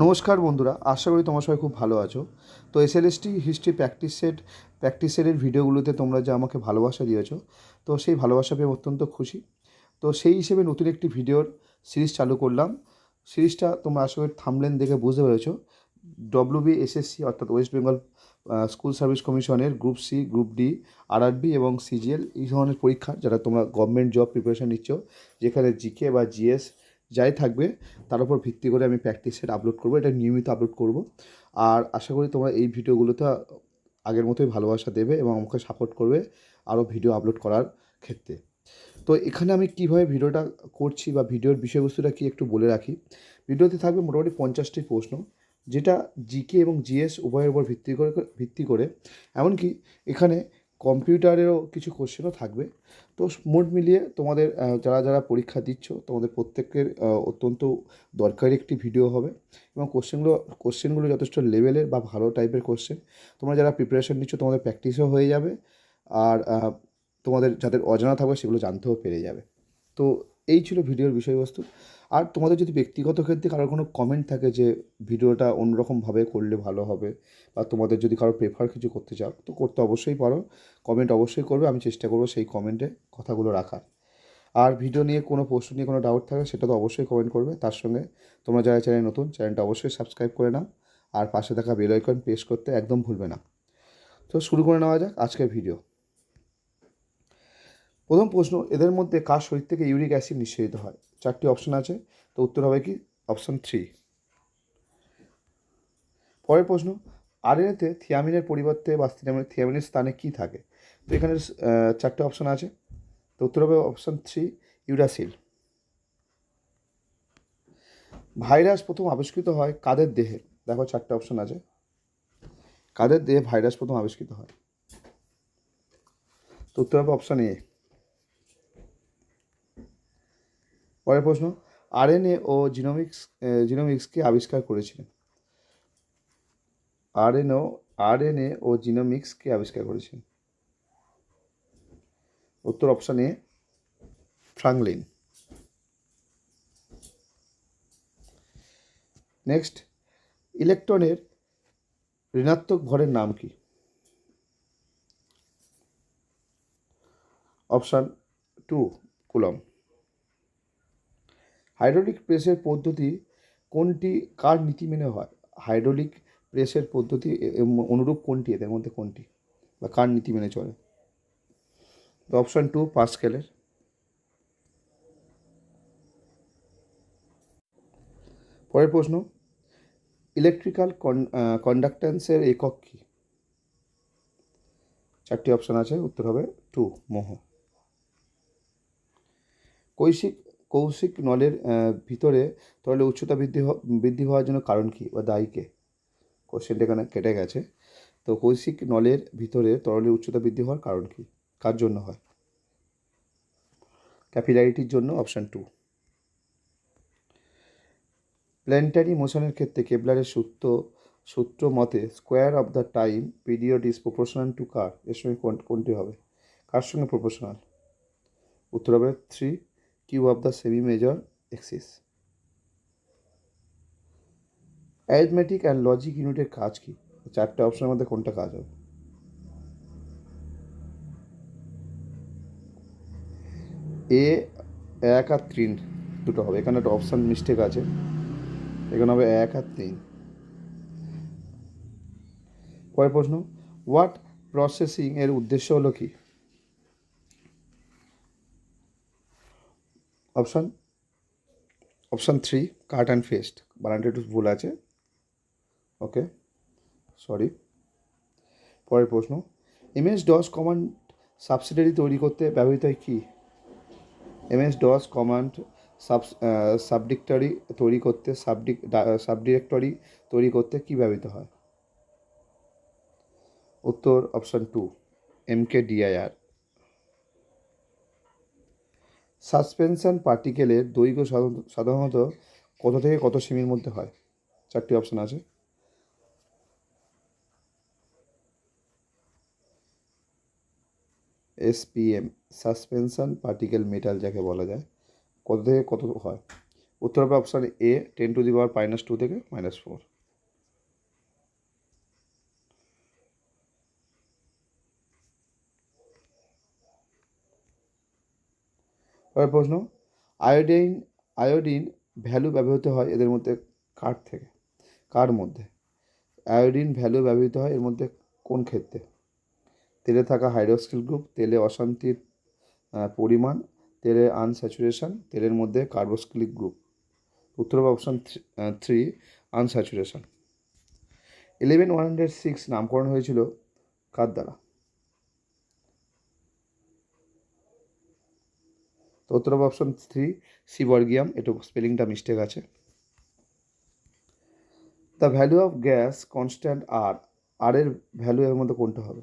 নমস্কার বন্ধুরা, আশা করি তোমার সবাই খুব ভালো আছো। তো SLST history practice set practice সেটের ভিডিওগুলোতে তোমরা যে আমাকে ভালোবাসা দিয়েছ, তো সেই ভালোবাসা পেয়ে অত্যন্ত খুশি। তো সেই হিসেবে নতুন একটি ভিডিওর সিরিজ চালু করলাম। সিরিজটা তোমরা আশা করি থামলেন দেখে বুঝতে পেরেছ। ডব্লিউবি এসএসসি অর্থাৎ ওয়েস্ট বেঙ্গল স্কুল সার্ভিস কমিশনের group C group D RRB এবং সিজিএল এই ধরনের পরীক্ষা যারা তোমরা গভর্নমেন্ট জব প্রিপারেশন নিচ্ছ, যেখানে জিকে বা জিএস যাই থাকবে, তার উপর ভিত্তি করে আমি প্র্যাকটিস সেট আপলোড করব, এটা নিয়মিত আপলোড করব। আর আশা করি তোমরা এই ভিডিওগুলোতে আগের মতোই ভালোবাসা দেবে এবং আমাকে সাপোর্ট করবে আরও ভিডিও আপলোড করার ক্ষেত্রে। তো এখানে আমি কীভাবে ভিডিওটা করছি বা ভিডিওর বিষয়বস্তুটা কি একটু বলে রাখি। ভিডিওতে থাকবে মোটামুটি পঞ্চাশটি প্রশ্ন, যেটা জিকে এবং জিএস উভয়ের উপর ভিত্তি করে ভিত্তি করে। এমনকি এখানে কম্পিউটারেরও কিছু কোশ্চেনও থাকবে। তো মোট মিলিয়ে তোমাদের যারা যারা পরীক্ষা দিচ্ছ, তোমাদের প্রত্যেকের অত্যন্ত দরকারি একটি ভিডিও হবে। এবং কোশ্চেনগুলো কোশ্চেনগুলো যথেষ্ট লেভেলের বা ভালো টাইপের কোশ্চেন তোমরা যারা প্রিপারেশন নিচ্ছ, তোমাদের প্র্যাকটিসও হয়ে যাবে। আর তোমাদের যাদের অজানা থাকবে, সেগুলো জানতেও পেরে যাবে। তো এই ছিল ভিডিওর বিষয়বস্তু। আর তোমাদের যদি ব্যক্তিগত ক্ষেত্রে কারোর কোনো কমেন্ট থাকে যে ভিডিওটা অন্যরকমভাবে করলে ভালো হবে বা তোমাদের যদি কারও প্রেফার কিছু করতে চাও, তো করতে অবশ্যই পারো। কমেন্ট অবশ্যই করবে, আমি চেষ্টা করব সেই কমেন্টে কথাগুলো রাখার। আর ভিডিও নিয়ে কোনো প্রশ্ন নিয়ে কোনো ডাউট থাকে সেটা তো অবশ্যই কমেন্ট করবে। তার সঙ্গে তোমরা যারা চ্যানেল নতুন চ্যানেলটা অবশ্যই সাবস্ক্রাইব করে নাও। আর পাশে থাকা বেল আইকন প্রেস করতে একদম ভুলবে না। তো শুরু করে নেওয়া যাক আজকের ভিডিও প্রথম প্রশ্ন, এদের মধ্যে কার শরীর থেকে ইউরিক অ্যাসিড নিঃসরিত হয়? চারটি অপশন আছে। তো উত্তর হবে কি? Option three. পরের প্রশ্ন আরএনএতে থিয়ামিনের পরিবর্তে বা থিয়ামিনের স্থানে কী থাকে? তো এখানে চারটে অপশন আছে। তো উত্তর হবে অপশন থ্রি, ইউরাসিল। ভাইরাস প্রথম আবিষ্কৃত হয় কাদের দেহে? দেখো চারটে অপশন আছে। কাদের দেহে ভাইরাস প্রথম আবিষ্কৃত হয়? তো উত্তর হবে অপশন এ। পরের প্রশ্ন, আরএনএ ও জিনোমিক্স জিনোমিক্সকে আবিষ্কার করেছিলেন। আরএনও আরএনএ ও জিনোমিক্সকে আবিষ্কার করেছেন। উত্তর অপশন এ, ফ্রাঙ্কলিন। নেক্সট, ইলেকট্রনের ঋণাত্মক ভরের নাম কি? অপশান টু কুলম হাইড্রোলিক প্রেসের পদ্ধতি কোনটি, কার নীতি মেনে হয়? হাইড্রোলিক প্রেসের পদ্ধতি অনুরূপ কোনটি? এদের মধ্যে কোনটি? বা কার নীতি মেনে চলে? অপশান টু পাস্কেলের পরের প্রশ্ন ইলেকট্রিক্যাল কন্ডাক্ট্যান্সের একক কী? চারটি অপশান আছে, উত্তর হবে টু মোহ। কৈশিক কৌশিক নলের ভিতরে তরলে উচ্চতা বৃদ্ধি বৃদ্ধি হওয়ার জন্য কারণ কী বা দায়ী কে? কোশ্চেনটা এখানে কেটে গেছে। তো কৌশিক নলের ভিতরে তরলের উচ্চতা বৃদ্ধি হওয়ার কারণ কী? কার জন্য হয়? ক্যাপিলারিটির জন্য অপশান টু প্ল্যানেটারি মোশনের ক্ষেত্রে কেবলারের সূত্র সূত্র মতে square of the time period is proportional to কার? এর সঙ্গে কোন- কোনটি হবে? কার সঙ্গে প্রপোর্শনাল উত্তর হবে three Q of the semi major axis. Arithmetic and logic ইউনিটের কাজ কি? চারটে অপশনের মধ্যে কোনটা কাজ হবে? এ, এক আর তিন দুটো হবে। এখানে একটা অপশান মিস্টেক আছে। এখানে হবে এক আর তিন। পরের প্রশ্ন, হোয়াট প্রসেসিং এর উদ্দেশ্য হলো কি? Option option three cut and fest বানানটা একটু ভুল আছে। ওকে সরি পরের প্রশ্ন এমএস ডস কমান্ড সাবসিডারি তৈরি করতে ব্যবহৃত হয় কি? MS DOS command sub subdirectory তৈরি করতে সাবডিক সাবডিরেক্টরি তৈরি করতে কি ব্যবহৃত হয়? উত্তর option two M K DIR suspension পার্টিকেলের দৈর্ঘ্য সাধারণ- সাধারণত কত থেকে কত সেমির মধ্যে হয়? চারটি অপশন আছে। এসপিএম সাসপেনশন পার্টিকেল মেটাল যাকে বলা যায়, কত থেকে কত হয়? উত্তর হবে option A ten to the power minus two থেকে মাইনাস ফোর পরের প্রশ্ন, আয়োডিন আয়োডিন ভ্যালু ব্যবহৃত হয় এদের মধ্যে কার থেকে? কার মধ্যে? আয়োডিন ভ্যালু ব্যবহৃত হয় এর মধ্যে কোন ক্ষেত্রে? তেলে থাকা হাইড্রক্সিল গ্রুপ তেলে অশান্তির পরিমাণ তেলের আনস্যাচুরেশন তেলের মধ্যে কার্বোক্সিলিক গ্রুপ উত্তর হবে option three unsaturation eleven one hundred six নামকরণ হয়েছিল কার দ্বারা? তো উত্তর হবে অপশন থ্রি সিবর্গিয়াম একটু স্পেলিংটা মিস্টেক আছে। The value of gas constant R R এর ভ্যালু এর মধ্যে কোনটা হবে?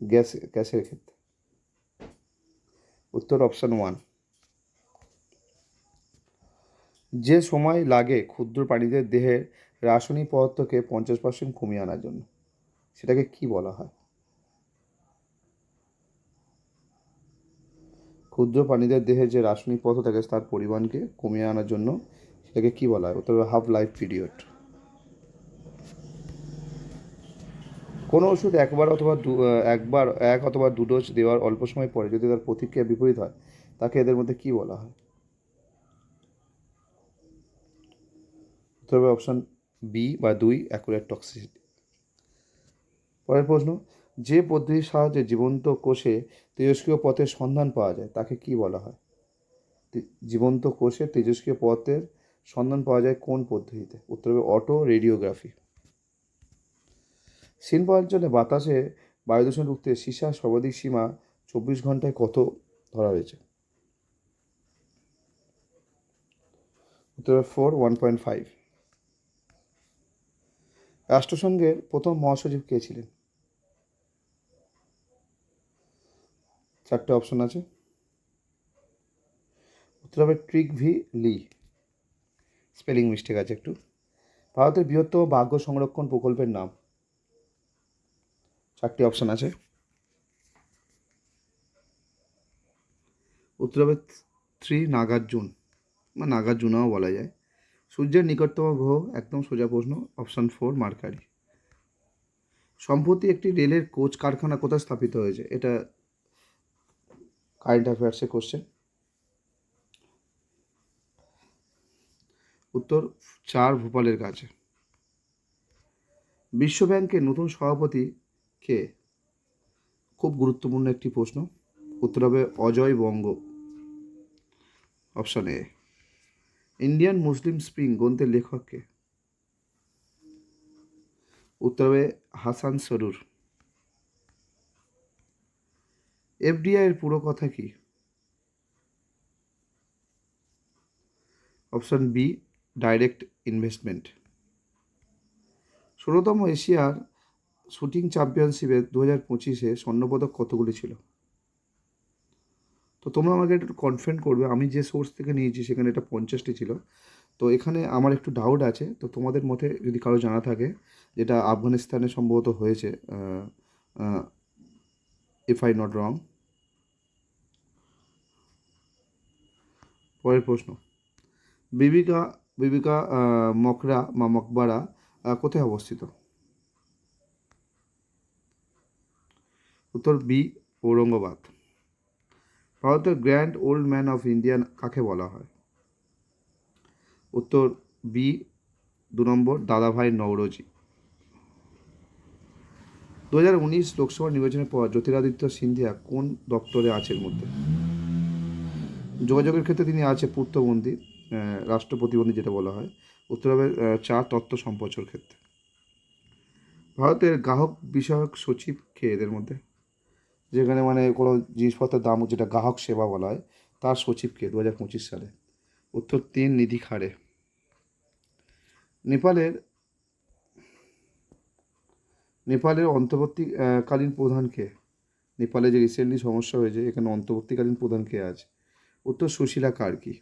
গ্যাস গ্যাসের ক্ষেত্রে। উত্তর অপশান ওয়ান যে সময় লাগে ক্ষুদ্র প্রাণীদের দেহের রাসায়নিক পদার্থকে পঞ্চাশ পার্সেন্ট কমিয়ে আনার জন্য। সেটাকে কি বলা হয়? ক্ষুদ্র প্রাণীদের দেহে যে রাসায়নিক পথ থাকে তার পরিমাণকে কমিয়ে আনার জন্য সেটাকে কী বলা হয়? ওটা হাফ লাইফ পিরিয়ড কোনো ওষুধ একবার অথবা দু একবার, এক অথবা দু ডোজ দেওয়ার অল্প সময় পরে যদি তার প্রতিক্রিয়া বিপরীত হয়, তাকে এদের মধ্যে কি বলা হয়? হবে অপশন বি বা দুই অ্যাকুরেট টক্সিসিটি পরের প্রশ্ন যে পদ্ধতির সাহায্যে জীবন্ত কোষে তেজস্ক্রিয় পথের সন্ধান পাওয়া যায়, তাকে কি বলা হয়? জীবন্ত কোষে তেজস্ক্রিয় পথের সন্ধান পাওয়া যায় কোন পদ্ধতিতে? উত্তর হবে অটো রেডিওগ্রাফি। শিল্প অঞ্চলে বাতাসে বায়ু দূষণ রুখতে সীসা সর্বাধিক সীমা চব্বিশ ঘন্টায় কত ধরা হয়েছে? উত্তর ফোর, ওয়ান পয়েন্ট ফাইভ। রাষ্ট্রসংঘের প্রথম মহাসচিব কে ছিলেন? চারটে অপশন আছে। উত্তর হবে Trygve Lie spelling mistake আছে একটু। ভারতের বৃহত্তম বাঘ্য সংরক্ষণ প্রকল্পের নাম। চারটি অপশন আছে। উত্তর হবে থ্রি নাগার্জুন বা নাগার্জুনাও বলা যায়। সূর্যের নিকটতম গ্রহ, একদম সোজা প্রশ্ন অপশন ফোর মার্কারি। সম্প্রতি একটি রেলের কোচ কারখানা কোথায় স্থাপিত হয়েছে? এটা কারেন্ট অ্যাফেয়ার্সে কোশ্চেন উত্তর, চার ভোপালের কাছে বিশ্বব্যাংকের নতুন সভাপতি কে? খুব গুরুত্বপূর্ণ একটি প্রশ্ন। উত্তর হবে Ajay Banga. Option A Indian Muslim spring গ্রন্থের লেখককে উত্তর হবে হাসান সরুর। এফডিআই এর পুরো কথা কি? অপশন বি ডাইরেক্ট ইনভেস্টমেন্ট ষোলোতম এশিয়ার শুটিং চ্যাম্পিয়নশিপে দু হাজার পঁচিশে স্বর্ণপদক কতগুলি ছিল? তো তোমরা আমাকে একটু কনফার্ম করবে, আমি যে সোর্স থেকে নিয়েছি সেখানে এটা পঞ্চাশটি ছিল। তো এখানে আমার একটু ডাউট আছে, তো তোমাদের মতে যদি কারও জানা থাকে, যেটা আফগানিস্তানে সম্ভবত হয়েছে ইফ আই নট রং পরের প্রশ্ন। বিবিকা বিবিকা মকরা বা মকবারা কোথায় অবস্থিত? উত্তর বি, ঔরঙ্গাবাদ। ভারতের grand old man of Indian কাকে বলা হয়? উত্তর বি, দু নম্বর, দাদাভাই নৌরজি দু হাজার উনিশ লোকসভা নির্বাচনের পর জ্যোতিরাদিত্য সিন্ধিয়া কোন দপ্তরে আছে এর মধ্যে? যোগাযোগের ক্ষেত্রে তিনি আছে পূর্তবন্দী আহ, রাষ্ট্র প্রতিবন্ধী যেটা বলা হয় উত্তর হবে আহ, চা তত্ত্ব সম্প্রচার ক্ষেত্রে। ভারতের গ্রাহক বিষয়ক সচিব কে এদের মধ্যে? যেখানে মানে কোনো জিনিসপত্রের দাম যেটা গ্রাহক সেবা বলা হয় তার সচিবকে দু হাজার পঁচিশ সালে। উত্তর তিন নিধি খাড়ে। নেপালের নেপালের অন্তর্বর্তীকালীন প্রধানকে নেপালে যে রিসেন্টলি সমস্যা হয়েছে এখানে অন্তর্বর্তীকালীন প্রধান কে আছে? উত্তর Sushila Karki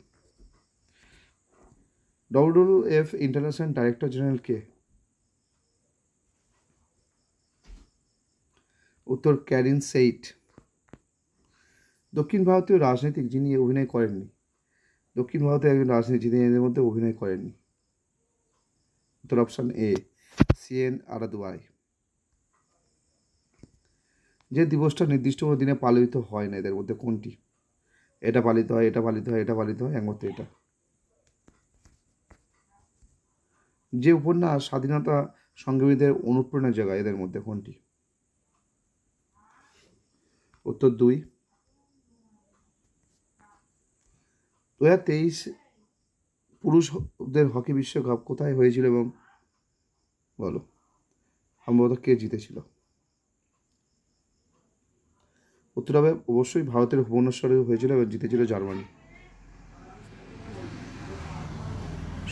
W F international director general কে? উত্তর ক্যারিন সেইট। দক্ষিণ ভারতীয় রাজনীতিক যিনি অভিনয় করেননি, দক্ষিণ ভারতের একজন রাজনীতি যিনি এদের মধ্যে অভিনয় করেননি উত্তর অপশান এ সিএন আরাদুয়াই যে দিবসটা নির্দিষ্ট কোনো দিনে পালিত হয় না এদের মধ্যে কোনটি? এটা পালিত হয়, এটা পালিত হয়, এটা পালিত হয়, একমাত্র এটা। যে উপন্যাস স্বাধীনতা সংগ্রামীদের অনুপ্রেরণা জায়গা এদের মধ্যে কোনটি? উত্তর দুই। দু হাজার তেইশ পুরুষদের হকি বিশ্বকাপ কোথায় হয়েছিল এবং বলো? সম্ভবত কে জিতেছিল? উত্তর হবে, অবশ্যই ভারতের ভুবনেশ্বরে হয়েছিল এবং জিতেছিল জার্মানি।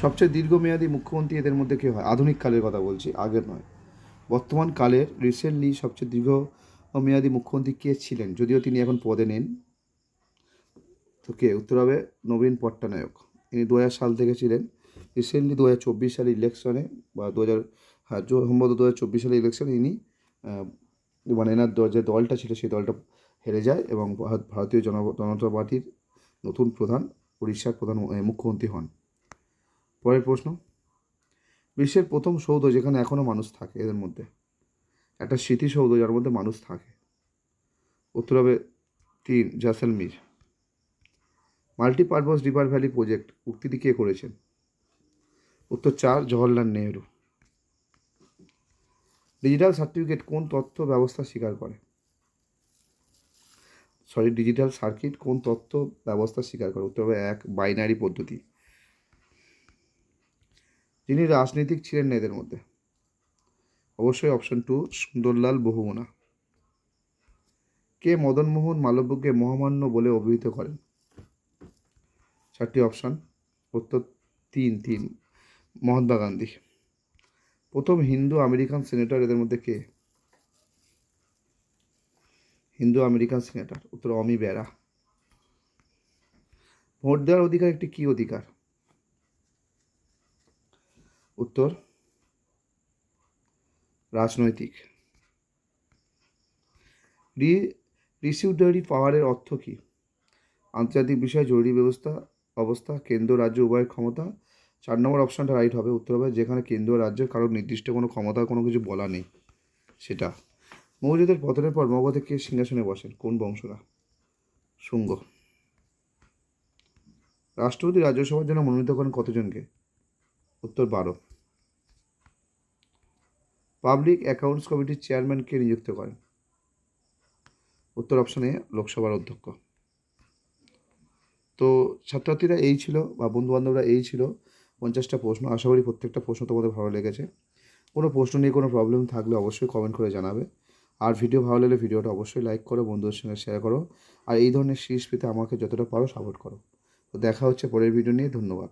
সবচেয়ে দীর্ঘমেয়াদী মুখ্যমন্ত্রী এদের মধ্যে কে হয়? আধুনিক কালের কথা বলছি, আগের নয়। বর্তমান কালের রিসেন্টলি সবচেয়ে দীর্ঘ মেয়াদী মুখ্যমন্ত্রী কে ছিলেন? যদিও তিনি এখন পদে নেন। তো কে? উত্তর হবে নবীন পট্টনায়ক। ইনি দু সাল থেকে ছিলেন। রিসেন্টলি দু হাজার চব্বিশ সালের ইলেকশনে বা দু হাজার হ্যাঁ সম্ভবত দু হাজার চব্বিশ সালের ইলেকশনে ইনি মানে এনার যে দলটা ছিল, সেই দলটা হেরে যায় এবং ভারতীয় জন জনতা পার্টির নতুন প্রধান উড়িষ্যার প্রধান মুখ্যমন্ত্রী হন। পরের প্রশ্ন। বিশ্বের প্রথম সৌধ যেখানে এখনও মানুষ থাকে এদের মধ্যে। একটা স্মৃতিসৌধ যার মধ্যে মানুষ থাকে। উত্তর হবে তিন, Jaisalmer. Multipurpose river valley project উক্তিটি কে করেছেন? উত্তর চার, জওহরলাল নেহরু। ডিজিটাল সার্টিফিকেট কোন তথ্য ব্যবস্থা স্বীকার করে? সরি ডিজিটাল সার্কিট কোন তথ্য ব্যবস্থা স্বীকার করে? উত্তর হবে এক বাইনারি পদ্ধতি। যিনি রাজনীতিক ছিলেন না এদের মধ্যে। অবশ্যই অপশন টু সুন্দরলাল বহুগুণা। কে মদনমোহন মালব্যকে মহামান্য বলে অভিহিত করেন? চারটি অপশান উত্তর তিন তিন। মহাত্মা গান্ধী। প্রথম হিন্দু আমেরিকান সিনেটর এদের মধ্যে কে? হিন্দু আমেরিকান সিনেটর, উত্তর অমি বেরা। ভোট দেওয়ার অধিকার একটি কি অধিকার? উত্তর, রাজনৈতিক। রি রিসিউডারি পাওয়ারের অর্থ কী? আন্তর্জাতিক বিষয়ে জরুরি ব্যবস্থা, অবস্থা, কেন্দ্র, রাজ্য, উভয়ের ক্ষমতা। চার নম্বর অপশানটা রাইট হবে, উত্তর হবে, যেখানে কেন্দ্র রাজ্যের কারোর নির্দিষ্ট কোনো ক্ষমতা কোনো কিছু বলা নেই, সেটা। মৌর্যদের পতনের পর মগধে কে সিংহাসনে বসেন? কোন বংশরা শুঙ্গ। রাষ্ট্রপতি রাজ্যসভার জন্য মনোনীত করেন কতজনকে? উত্তর বারো। পাবলিক অ্যাকাউন্টস কমিটির চেয়ারম্যানকে নিযুক্ত করেন? উত্তর অপশনে লোকসভার অধ্যক্ষ। তো ছাত্রছাত্রীরা এই ছিল বা বন্ধুবান্ধবরা এই ছিল পঞ্চাশটা প্রশ্ন। আশা করি প্রত্যেকটা প্রশ্ন তোমাদের ভালো লেগেছে। কোনো প্রশ্ন নিয়ে কোনো প্রবলেম থাকলে অবশ্যই কমেন্ট করে জানাবে। আর ভিডিও ভালো লাগলে ভিডিওটা অবশ্যই লাইক করো, বন্ধুদের সঙ্গে শেয়ার করো, আর এই ধরনের সিরিজ পেতে আমাকে যতটা পারো সাপোর্ট করো। তো দেখা হচ্ছে পরের ভিডিও নিয়ে, ধন্যবাদ।